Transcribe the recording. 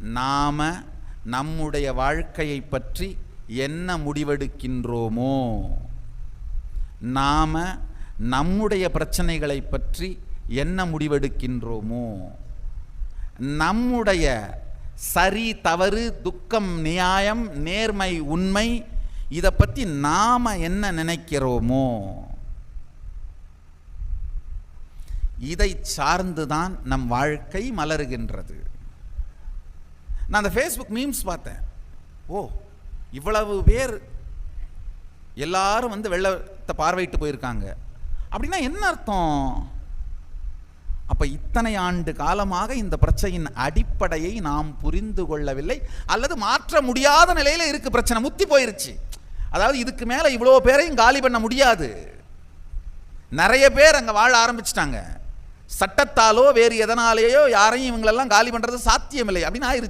நாம நம்முடைய வாழ்க்கையை பற்றி என்ன முடிவெடுக்கின்றோமோ நாம நம்முடைய பிரச்சனைகளை பற்றி என்ன முடிவெடுக்கின்றோமோ நம்முடைய சரி தவறு துக்கம் நியாயம் நேர்மை உண்மை இதை பற்றி நாம் என்ன நினைக்கிறோமோ இதை சார்ந்துதான் நம் வாழ்க்கை மலருகின்றது. நான் அந்த ஃபேஸ்புக் மீம்ஸ் பார்த்தேன். ஓ இவ்வளவு பேர் எல்லாரும் வந்து வெள்ளத்தை பார்வையிட்டு போயிருக்காங்க. அப்படின்னா என்ன அர்த்தம்? அப்போ இத்தனை ஆண்டு காலமாக இந்த பிரச்சனையின் அடிப்படையை நாம் புரிந்து கொள்ளவில்லை. அல்லது மாற்ற முடியாத நிலையில் இருக்கு பிரச்சனை முத்தி போயிருச்சு. அதாவது இதுக்கு மேலே இவ்வளோ பேரையும் காலி பண்ண முடியாது. நிறைய பேர் அங்கே வாழ ஆரம்பிச்சிட்டாங்க. சட்டத்தாலோ வேறு எதனாலேயோ யாரையும் இவங்களெல்லாம் காலி பண்ணுறது சாத்தியமில்லை. அப்படின்னு ஆயிருச்சு